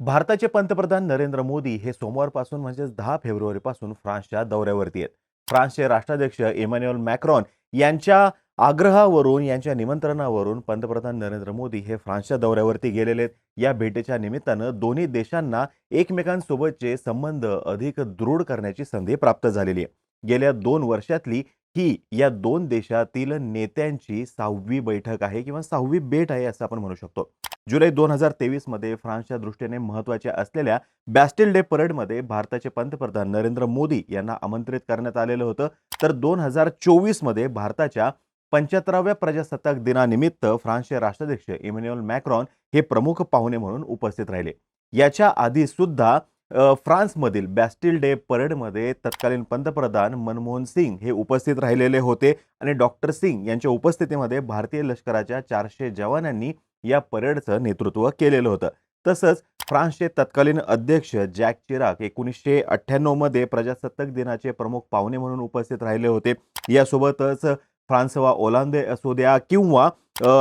भारताचे पंतप्रधान नरेंद्र मोदी हे सोमवारपासून म्हणजेच दहा फेब्रुवारीपासून फ्रान्सच्या दौऱ्यावरती आहेत. फ्रान्सचे राष्ट्राध्यक्ष इमॅन्युअल मॅक्रॉन यांच्या आग्रहावरून यांच्या निमंत्रणावरून पंतप्रधान नरेंद्र मोदी हे फ्रान्सच्या दौऱ्यावरती गेलेले आहेत. या भेटीच्या निमित्तानं दोन्ही देशांना एकमेकांसोबतचे संबंध अधिक दृढ करण्याची संधी प्राप्त झालेली आहे. गेल्या दोन वर्षातली ही या दोन देशातील नेत्यांची सहावी बैठक आहे किंवा सहावी भेट आहे असं आपण म्हणू शकतो. जुलै दोन हजार तेवीसमध्ये फ्रान्सच्या दृष्टीने महत्त्वाच्या असलेल्या बॅस्टिल डे परेडमध्ये भारताचे पंतप्रधान नरेंद्र मोदी यांना आमंत्रित करण्यात आलेलं होतं. तर दोन हजार चोवीसमध्ये भारताच्या पंच्याहत्तराव्या प्रजासत्ताक दिनानिमित्त फ्रान्सचे राष्ट्राध्यक्ष इमॅन्युअल मॅक्रॉन हे प्रमुख पाहुणे म्हणून उपस्थित राहिले. याच्या आधी सुद्धा फ्रान्समधील बॅस्टिल डे परेडमध्ये तत्कालीन पंतप्रधान मनमोहन सिंग हे उपस्थित राहिलेले होते आणि डॉक्टर सिंग यांच्या उपस्थितीमध्ये भारतीय लष्कराच्या चारशे जवानांनी या परेडचं नेतृत्व केलेलं होतं. तसंच फ्रान्सचे तत्कालीन अध्यक्ष जॅक चिराग एकोणीसशे अठ्ठ्याण्णवमध्ये प्रजासत्ताक दिनाचे प्रमुख पाहुणे म्हणून उपस्थित राहिले होते. यासोबतच फ्रान्सवा ओलांदे असू द्या किंवा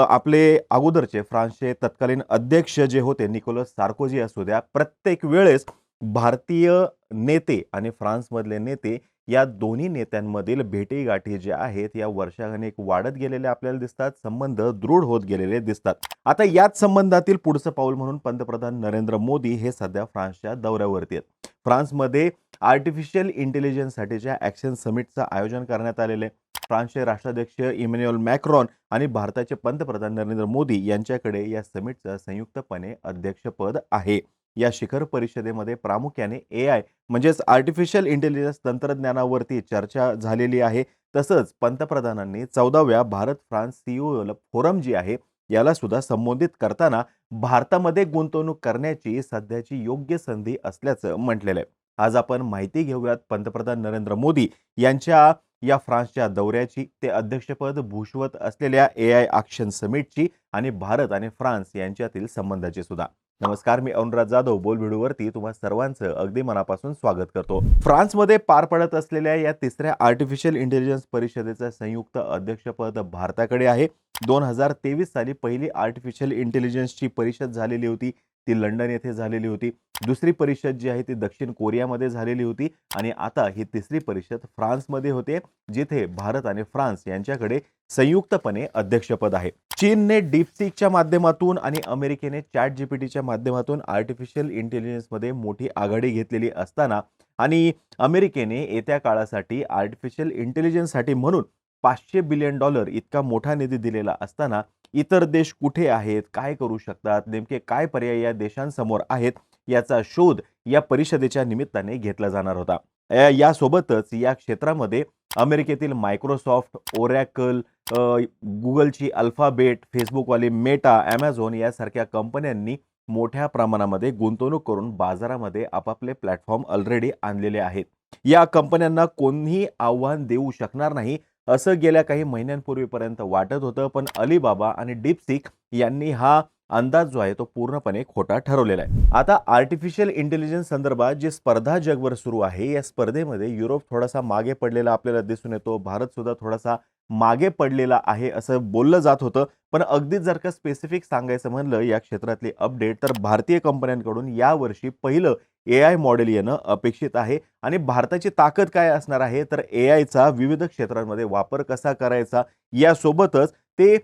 आपले अगोदरचे फ्रान्सचे तत्कालीन अध्यक्ष जे होते निकोलस सार्कोजी असू द्या प्रत्येक वेळेस भारतीय नेते आणि फ्रान्समधले नेते या दोन्ही नेत्यांमधील भेटीगाठी ज्या आहेत या वर्षागणिक वाढत गेलेले आपल्याला दिसतात संबंध दृढ होत गेलेले दिसतात. आता याच संबंधातील पुढचं पाऊल म्हणून पंतप्रधान नरेंद्र मोदी हे सध्या फ्रान्सच्या दौऱ्यावरती आहेत. फ्रान्समध्ये आर्टिफिशियल इंटेलिजन्ससाठीच्या ॲक्शन समिटचं आयोजन करण्यात आलेलं आहे. फ्रान्सचे राष्ट्राध्यक्ष इमॅन्युअल मॅक्रॉन आणि भारताचे पंतप्रधान नरेंद्र मोदी यांच्याकडे या समिटचं संयुक्तपणे अध्यक्षपद आहे. या शिखर परिषदेमध्ये प्रामुख्याने ए आय म्हणजेच आर्टिफिशियल इंटेलिजन्स तंत्रज्ञानावरती चर्चा झालेली आहे. तसंच पंतप्रधानांनी चौदाव्या भारत फ्रान्स सीओ फोरम जी आहे याला सुद्धा संबोधित करताना भारतामध्ये गुंतवणूक करण्याची सध्याची योग्य संधी असल्याचं म्हटलेलं आहे. आज आपण माहिती घेऊयात पंतप्रधान नरेंद्र मोदी यांच्या या फ्रान्सच्या दौऱ्याची. ते अध्यक्षपद भूषवत असलेल्या ए आय ॲक्शन समिटची आणि भारत आणि फ्रान्स यांच्यातील संबंधाची सुद्धा. नमस्कार मी अनुराज जाधव. बोलभिडूवरती तुम्हा सर्वांचं अगदी मनापासून स्वागत करतो. फ्रान्समध्ये पार पडत असलेल्या या तिसऱ्या आर्टिफिशियल इंटेलिजन्स परिषदेचं संयुक्त अध्यक्षपद भारताकडे आहे. दोन हजार तेवीस साली पहिली आर्टिफिशियल इंटेलिजन्सची परिषद झालेली होती. ती लंडन येथे झालेली होती. दुसरी परिषद जी आहे ती दक्षिण कोरियामध्ये झालेली होती. आणि आता ही तिसरी परिषद फ्रान्समध्ये होते जिथे भारत आणि फ्रान्स यांच्याकडे संयुक्तपणे अध्यक्षपद आहे. चीनने डीपसिकच्या माध्यमातून आणि अमेरिकेने चॅट जीपीटीच्या माध्यमातून आर्टिफिशियल इंटेलिजन्समध्ये मोठी आघाडी घेतलेली असताना आणि अमेरिकेने येत्या काळासाठी आर्टिफिशियल इंटेलिजन्ससाठी म्हणून पाचशे बिलियन डॉलर इतका मोठा निधी दिलेला असताना इतर देश कुठे आहेत काय करू शकतात नेमके काय पर्याय या देशांसमोर आहेत याचा शोध या परिषदेच्या निमित्ताने घेतला जाणार होता. या- यासोबतच या क्षेत्रामध्ये अमेरिकेतील मायक्रोसॉफ्ट ओरॅकल गुगलची अल्फाबेट फेसबुकवाली मेटा ॲमेझॉन यासारख्या कंपन्यांनी मोठ्या प्रमाणामध्ये गुंतवणूक करून बाजारामध्ये आपापले प्लॅटफॉर्म ऑलरेडी आणलेले आहेत. या कंपन्यांना कोणीही आव्हान देऊ शकणार नाही असं गेल्या काही महिन्यांपूर्वीपर्यंत वाटत होतं पण अलिबाबा आणि डीपसिक यांनी हा अंदाज जो आहे तो पूर्णपणे खोटा ठरवलेला आहे. आता आर्टिफिशियल इंटेलिजन्स संदर्भात जी स्पर्धा जगभर सुरू आहे या स्पर्धेमध्ये युरोप थोडासा मागे पडलेला आपल्याला दिसून येतो भारत सुद्धा थोडासा मागे पडलेला आहे असं बोललं जात होतं. पण अगदीच जर का स्पेसिफिक सांगायचं म्हणलं या क्षेत्रातले अपडेट तर भारतीय कंपन्यांकडून यावर्षी पहिलं ए आय मॉडेल येणं अपेक्षित आहे. आणि भारताची ताकद काय असणार आहे? तर ए आयचा विविध क्षेत्रांमध्ये वापर कसा करायचा? यासोबतच ते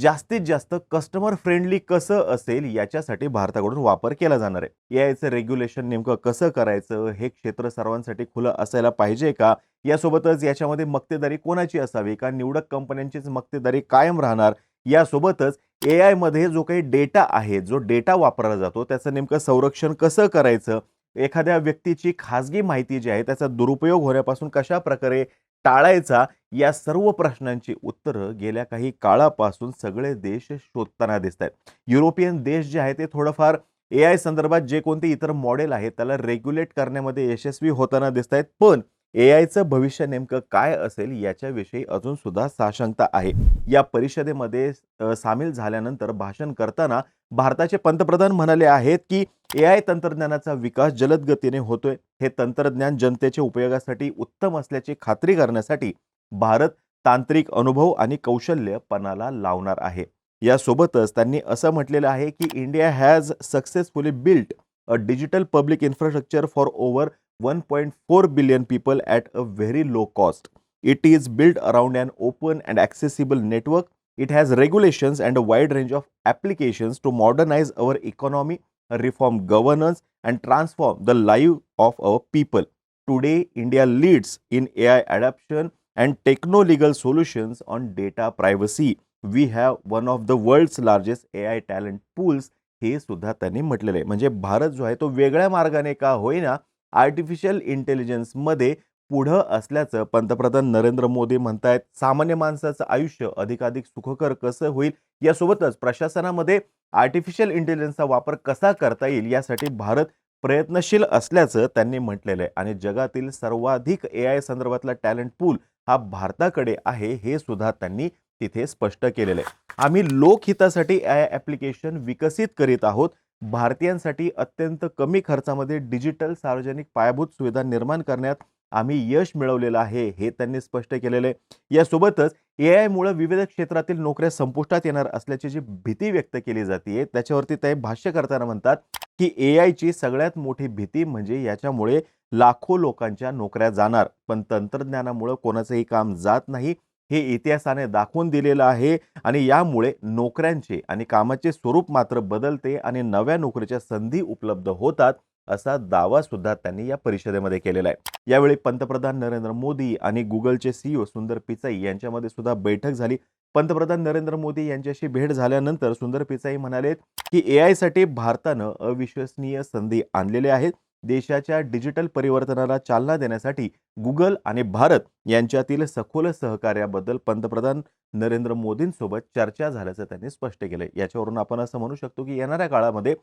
जास्तीत जास्त कस्टमर फ्रेंडली कसं असेल याच्यासाठी भारताकडून वापर केला जाणार आहे. ए आयचं रेग्युलेशन नेमकं कसं करायचं? हे क्षेत्र सर्वांसाठी खुलं असायला पाहिजे का? यासोबतच याच्यामध्ये मक्तेदारी कोणाची असावी? का निवडक कंपन्यांचीच मक्तेदारी कायम राहणार? यासोबतच ए आयमध्ये जो काही डेटा आहे जो डेटा वापरला जातो त्याचं नेमकं संरक्षण कसं करायचं? एखाद्या व्यक्तीची खाजगी माहिती जी आहे त्याचा दुरुपयोग होण्यापासून कशा प्रकारे टाळायचा या सर्व प्रश्नांची उत्तरं गेल्या काही काळापासून सगळे देश शोधताना दिसत आहेत. युरोपियन देश जे आहे ते थोडंफार ए आय संदर्भात जे कोणते इतर मॉडेल आहेत त्याला रेग्युलेट करण्यामध्ये यशस्वी होताना दिसत आहेत. पण ए आयचं भविष्य नेमकं काय असेल याच्याविषयी अजून सुद्धा साशंकता आहे. या परिषदेमध्ये सामील झाल्यानंतर भाषण करताना भारताचे पंतप्रधान म्हणाले आहेत की ए आय तंत्रज्ञानाचा विकास जलद गतीने होतोय. हे तंत्रज्ञान जनतेच्या उपयोगासाठी उत्तम असल्याची खात्री करण्यासाठी भारत तांत्रिक अनुभव आणि कौशल्य पणाला लावणार आहे. यासोबतच त्यांनी असं म्हटलेलं आहे की India has successfully built a digital public infrastructure for over 1.4 billion people at a very low cost. It is built around an open and accessible network. It has regulations and a wide range of applications to modernize our economy, reform governance, and transform the life of our people. Today, India leads in AI adoption and techno legal solutions on data privacy. We have one of the world's largest AI talent pools हे सुद्धा त्यांनी म्हटलेलं आहे. म्हणजे भारत जो आहे तो वेगळ्या मार्गाने का होईना आर्टिफिशियल इंटेलिजन्समध्ये पुढं असल्याचं पंतप्रधान नरेंद्र मोदी म्हणतायत सामान्य माणसाचं आयुष्य अधिकाधिक सुखकर कसं होईल यासोबतच प्रशासनामध्ये आर्टिफिशियल इंटेलिजन्सचा वापर कसा करता येईल यासाठी भारत प्रयत्नशील असल्याचं त्यांनी म्हटलेलं आहे. आणि जगातील सर्वाधिक ए आय संदर्भातला टॅलेंट पूल हा भारताकडे आहे हे सुद्धा त्यांनी तिथे स्पष्ट केलेलं आहे. आम्ही लोकहितासाठी ए आय ॲप्लिकेशन विकसित करीत आहोत. भारतीयांसाठी अत्यंत कमी खर्चामध्ये डिजिटल सार्वजनिक पायाभूत सुविधा निर्माण करण्यात आम्ही यश मिळवलेलं आहे हे त्यांनी स्पष्ट केलेलं आहे. यासोबतच ए आयमुळे विविध क्षेत्रातील नोकऱ्या संपुष्टात येणार असल्याची जी भीती व्यक्त केली जाते त्याच्यावरती ते भाष्य करताना म्हणतात की ए आयची सगळ्यात मोठी भीती म्हणजे याच्यामुळे लाखो लोकांच्या नोकऱ्या जाणार. पण तंत्रज्ञानामुळे कोणाचंही काम जात नाही. हे इतिहासाने दाखवून दिलेलं आहे आणि यामुळे नोकऱ्यांचे आणि कामाचे स्वरूप मात्र बदलते आणि नव्या नोकरीच्या संधी उपलब्ध होतात असा दावा सुद्धा त्यांनी या परिषदेमध्ये केलेला आहे. यावेळी पंतप्रधान नरेंद्र मोदी आणि गुगलचे सीईओ सुंदर पिचाई यांच्यामध्ये सुद्धा बैठक झाली. पंतप्रधान नरेंद्र मोदी यांच्याशी भेट झाल्यानंतर सुंदर पिचाई म्हणाले की ए आयसाठी भारतानं अविश्वसनीय संधी आणलेल्या आहेत. देशाच्या डिजिटल परिवर्तनाला चालना देण्यासाठी गुगल आणि भारत यांच्यातील सखोल सहकार्याबद्दल पंतप्रधान नरेंद्र मोदींसोबत चर्चा झाल्याचं त्यांनी स्पष्ट केलं. याच्यावरून आपण असं म्हणू शकतो की येणाऱ्या काळामध्ये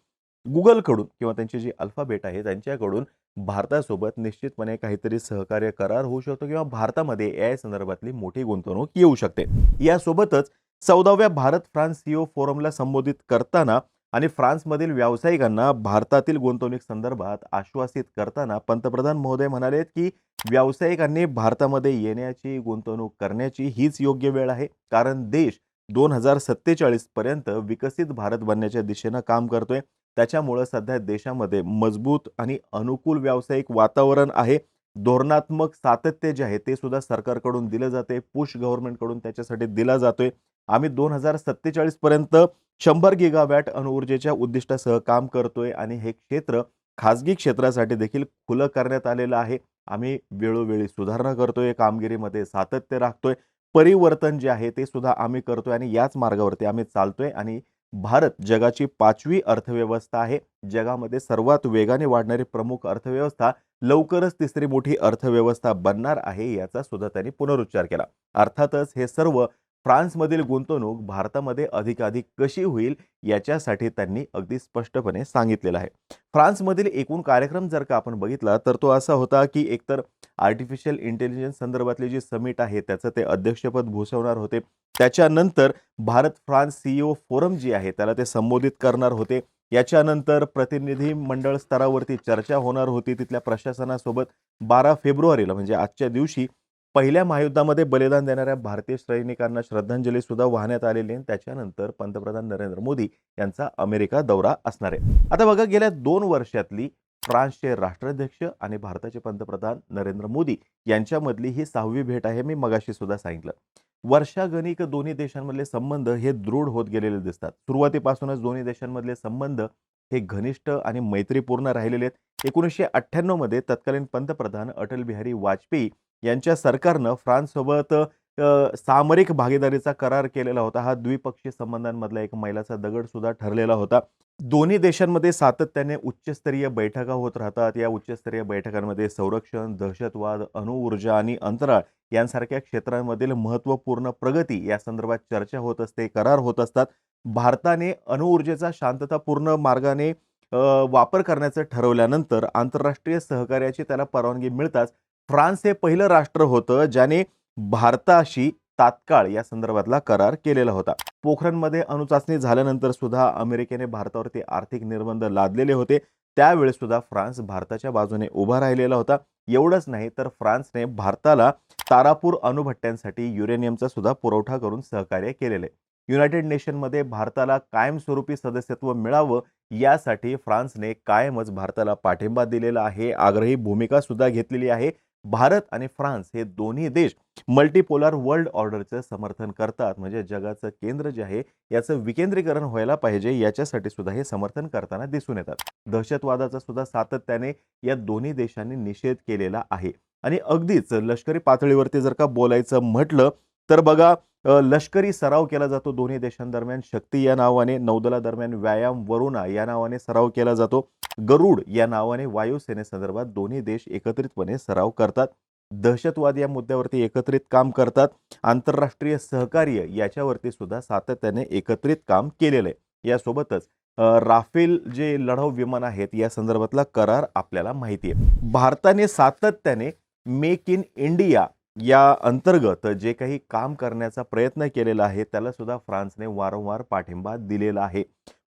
गुगलकडून किंवा त्यांची जी अल्फाबेट आहे त्यांच्याकडून भारतासोबत निश्चितपणे काहीतरी सहकार्य करार होऊ शकतो किंवा भारतामध्ये ए आय संदर्भातली मोठी गुंतवणूक येऊ शकते. यासोबतच चौदाव्या भारत फ्रान्स सीओ फोरमला संबोधित करताना आणि फ्रान्समधील व्यावसायिकांना भारतातील गुंतवणूक संदर्भात आश्वासित करताना पंतप्रधान महोदय म्हणाले की व्यावसायिकांनी भारतामध्ये येण्याची गुंतवणूक करण्याची हीच योग्य वेळ आहे. कारण देश दोन हजार सत्तेचाळीस पर्यंत विकसित भारत बनण्याच्या दिशेनं काम करतोय. त्याच्यामुळं सध्या देशामध्ये मजबूत आणि अनुकूल व्यावसायिक वातावरण आहे. धोरणात्मक सातत्य जे आहे ते सुद्धा सरकारकडून दिलं जाते. पुश गव्हर्नमेंटकडून त्याच्यासाठी दिला जातोय. आम्ही दोन हजार सत्तेचाळीस पर्यंत शंभर गिगावॅट अणुऊर्जेच्या उद्दिष्टासह काम करतोय आणि हे क्षेत्र खाजगी क्षेत्रासाठी देखील खुलं करण्यात आलेलं आहे. आम्ही वेळोवेळी सुधारणा करतोय कामगिरीमध्ये सातत्य राखतोय. परिवर्तन जे आहे ते सुद्धा आम्ही करतोय आणि याच मार्गावरती आम्ही चालतोय आणि भारत जगाची पाचवी अर्थव्यवस्था आहे. जगामध्ये सर्वात वेगाने वाढणारी प्रमुख अर्थव्यवस्था लवकरच तिसरी मोठी अर्थव्यवस्था बनणार आहे याचा सुद्धा त्यांनी पुनरुच्चार केला. अर्थातच हे सर्व फ्रान्समधील गुंतवणूक भारतामध्ये अधिकाधिक कशी होईल याच्यासाठी त्यांनी अगदी स्पष्टपणे सांगितलेलं आहे. फ्रान्समधील एकूण कार्यक्रम जर का आपण बघितला तर तो असा होता की एकतर आर्टिफिशियल इंटेलिजन्स संदर्भातली जी समिट आहे त्याचं ते अध्यक्षपद भूषवणार होते. त्याच्यानंतर भारत फ्रान्स सीईओ फोरम जी आहे त्याला ते संबोधित करणार होते. याच्यानंतर प्रतिनिधी मंडळ स्तरावरती चर्चा होणार होती तिथल्या प्रशासनासोबत. बारा फेब्रुवारीला म्हणजे आजच्या दिवशी पहिल्या महायुद्धामध्ये बलिदान देणाऱ्या भारतीय सैनिकांना श्रद्धांजली सुद्धा वाहण्यात आलेली आहे. त्याच्यानंतर पंतप्रधान नरेंद्र मोदी यांचा अमेरिका दौरा असणार आहे. आता बघा गेल्या दोन वर्षातली फ्रान्सचे राष्ट्राध्यक्ष आणि भारताचे पंतप्रधान नरेंद्र मोदी यांच्यामधली ही सहावी भेट आहे. मी मगाशी सुद्धा सांगितलं. वर्षागणिक दोन्ही देशांमधले संबंध हे दृढ होत गेलेले दिसतात. सुरुवातीपासूनच दोन्ही देशांमधले संबंध हे घनिष्ठ आणि मैत्रीपूर्ण राहिलेले आहेत. एकोणीसशे अठ्ठ्याण्णवमध्ये तत्कालीन पंतप्रधान अटल बिहारी वाजपेयी यांच्या सरकारनं फ्रान्ससोबत सामरिक भागीदारीचा करार केलेला होता. हा द्विपक्षीय संबंधांमधला एक मैलाचा दगड सुद्धा ठरलेला होता. दोन्ही देशांमध्ये सातत्याने उच्चस्तरीय बैठका होत राहतात. या उच्चस्तरीय बैठकांमध्ये संरक्षण दहशतवाद अणुऊर्जा आणि अंतराळ यांसारख्या क्षेत्रांमधील महत्त्वपूर्ण प्रगती या संदर्भात चर्चा होत असते करार होत असतात. भारताने अणुऊर्जेचा शांततापूर्ण मार्गाने वापर करण्याचं ठरवल्यानंतर आंतरराष्ट्रीय सहकार्याची त्याला परवानगी मिळताच फ्रान्स हे पहिलं राष्ट्र होतं ज्याने भारताशी तात्काळ या संदर्भातला करार केलेला होता. पोखरणमध्ये अणुचाचणी झाल्यानंतर सुद्धा अमेरिकेने भारतावरती आर्थिक निर्बंध लादलेले होते. त्यावेळेस सुद्धा फ्रान्स भारताच्या बाजूने उभा राहिलेला होता. एवढंच नाही तर फ्रान्सने भारताला तारापूर अणुभट्ट्यांसाठी युरेनियमचा सुद्धा पुरवठा करून सहकार्य केलेले. युनायटेड नेशनमध्ये भारताला कायमस्वरूपी सदस्यत्व मिळावं यासाठी फ्रान्सने कायमच भारताला पाठिंबा दिलेला आहे. आग्रही भूमिका सुद्धा घेतलेली आहे. भारत आणि फ्रान्स हे दोन्ही देश मल्टीपोलार वर्ल्ड ऑर्डरचं समर्थन करतात. म्हणजे जगाचं केंद्र जे आहे याचं विकेंद्रीकरण व्हायला पाहिजे याच्यासाठी सुद्धा हे समर्थन करताना दिसून येतात. दहशतवादाचा सुद्धा सातत्याने या दोन्ही देशांनी निषेध केलेला आहे. आणि अगदीच लष्करी पातळीवरती जर का बोलायचं म्हटलं तर बघा लष्करी सराव केला जातो दोन्ही देशांदरम्यान शक्ती या नावाने नौदलादरम्यान व्यायाम वरुणा या नावाने सराव केला जातो. गरुड या नावाने वायुसेनेसंदर्भात दोन्ही देश एकत्रितपणे सराव करतात. दहशतवाद या मुद्द्यावरती एकत्रित काम करतात. आंतरराष्ट्रीय सहकार्य याच्यावरती सुद्धा सातत्याने एकत्रित काम केलेलं आहे. यासोबतच राफेल जे लढाऊ विमान आहेत या संदर्भातला करार आपल्याला माहिती आहे. भारताने सातत्याने मेक इन इंडिया या अंतर्गत जे काही काम करण्याचा प्रयत्न केलेला आहे त्याला सुद्धा फ्रान्सने वारंवार पाठिंबा दिलेला आहे.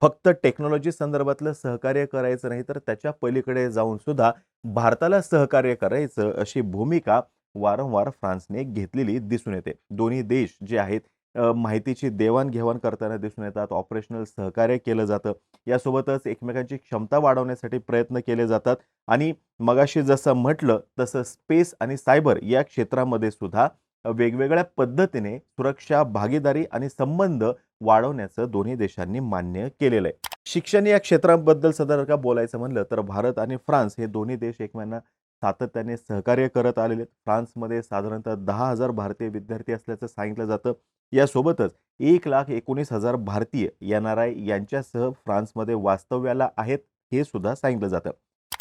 फक्त टेक्नॉलॉजी संदर्भातलं सहकार्य करायचं नाही तर त्याच्या पलीकडे जाऊन सुद्धा भारताला सहकार्य करायचं अशी भूमिका वारंवार फ्रान्सने घेतलेली दिसून येते. दोन्ही देश जे आहेत माहितीची देवाणघेवाण करताना दिसून येतात ऑपरेशनल सहकार्य केलं जातं. यासोबतच एकमेकांची क्षमता वाढवण्यासाठी प्रयत्न केले जातात. आणि मगाशी जसं म्हटलं तसं स्पेस आणि सायबर या क्षेत्रामध्ये सुद्धा वेगवेगळ्या पद्धतीने सुरक्षा भागीदारी आणि संबंध वाढवण्याचं दोन्ही देशांनी मान्य केलेलं आहे. शिक्षण या क्षेत्राबद्दल सदर जर का बोलायचं म्हणलं तर भारत आणि फ्रान्स हे दोन्ही देश एकमेकांना सातत्याने सहकार्य करत आलेले आहेत. फ्रान्समध्ये साधारणतः दहा हजार भारतीय विद्यार्थी असल्याचं सांगितलं जातं. यासोबतच एक लाख एकोणीस हजार भारतीय एन आर आय यांच्यासह फ्रान्समध्ये वास्तव्याला आहेत हे सुद्धा सांगितलं जातं.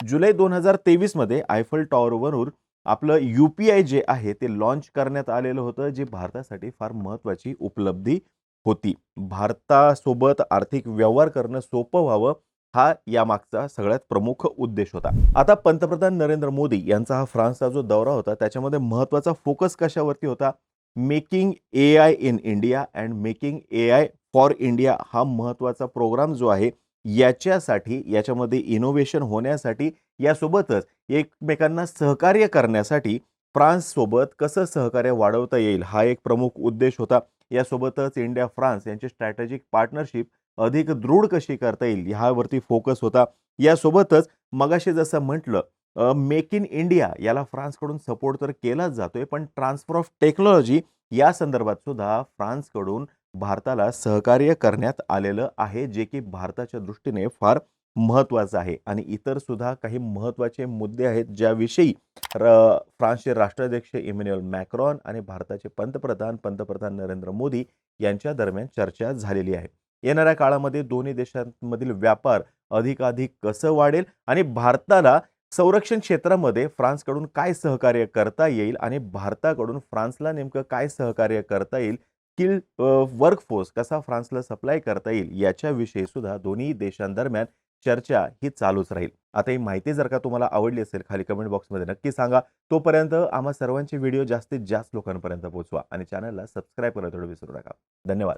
जुलै दोन हजार तेवीसमध्ये आयफल टॉवरवरून आपलं यू पी आय जे आहे ते लॉन्च करण्यात आलेलं होतं जे भारतासाठी फार महत्त्वाची उपलब्धी होती. भारतासोबत आर्थिक व्यवहार करणं सोपं व्हावं हा यामागचा सगळ्यात प्रमुख उद्देश होता. आता पंतप्रधान नरेंद्र मोदी यांचा हा फ्रान्सचा जो दौरा होता त्याच्यामध्ये महत्त्वाचा फोकस कशावरती होता? Making A I in India and making A I for India हा महत्त्वाचा प्रोग्राम जो आहे याच्यासाठी याच्यामध्ये इनोव्हेशन होण्यासाठी यासोबतच एकमेकांना सहकार्य करण्यासाठी फ्रान्ससोबत कसं सहकार्य वाढवता येईल हा एक प्रमुख उद्देश होता. यासोबतच इंडिया फ्रान्स यांची स्ट्रॅटेजिक पार्टनरशिप अधिक दृढ कशी करता येईल ह्यावरती फोकस होता. यासोबतच मगाशी जसं म्हटलं मेक इन इंडिया याला फ्रान्सकडून सपोर्ट तर केलाच जातोय पण ट्रान्सफर ऑफ टेक्नॉलॉजी या संदर्भात सुद्धा फ्रान्सकडून भारताला सहकार्य करण्यात आलेलं आहे जे की भारताच्या दृष्टीने फार महत्त्वाचं आहे. आणि इतर सुद्धा काही महत्त्वाचे मुद्दे आहेत ज्याविषयी र- फ्रान्सचे राष्ट्राध्यक्ष इम्युन्युअल मॅक्रॉन आणि भारताचे पंतप्रधान पंतप्रधान नरेंद्र मोदी यांच्या दरम्यान चर्चा झालेली आहे. येणाऱ्या काळामध्ये दोन्ही देशांमधील व्यापार अधिकाधिक कसं वाढेल आणि भारताला संरक्षण क्षेत्रामध्ये फ्रान्सकडून काय सहकार्य करता येईल आणि भारताकडून फ्रान्सला नेमकं काय सहकार्य करता येईल? किल वर्कफोर्स कसा फ्रान्सला सप्लाय करता येईल? याच्याविषयी सुद्धा दोन्ही देशांदरम्यान चर्चा ही चालूच राहील. आता ही माहिती जर का तुम्हाला आवडली असेल खाली कमेंट बॉक्समध्ये नक्की सांगा. तोपर्यंत आम्हा सर्वांचे व्हिडिओ जास्तीत जास्त लोकांपर्यंत पोहोचवा आणि चॅनलला सबस्क्राईब करायला थोडं विसरू नका. धन्यवाद.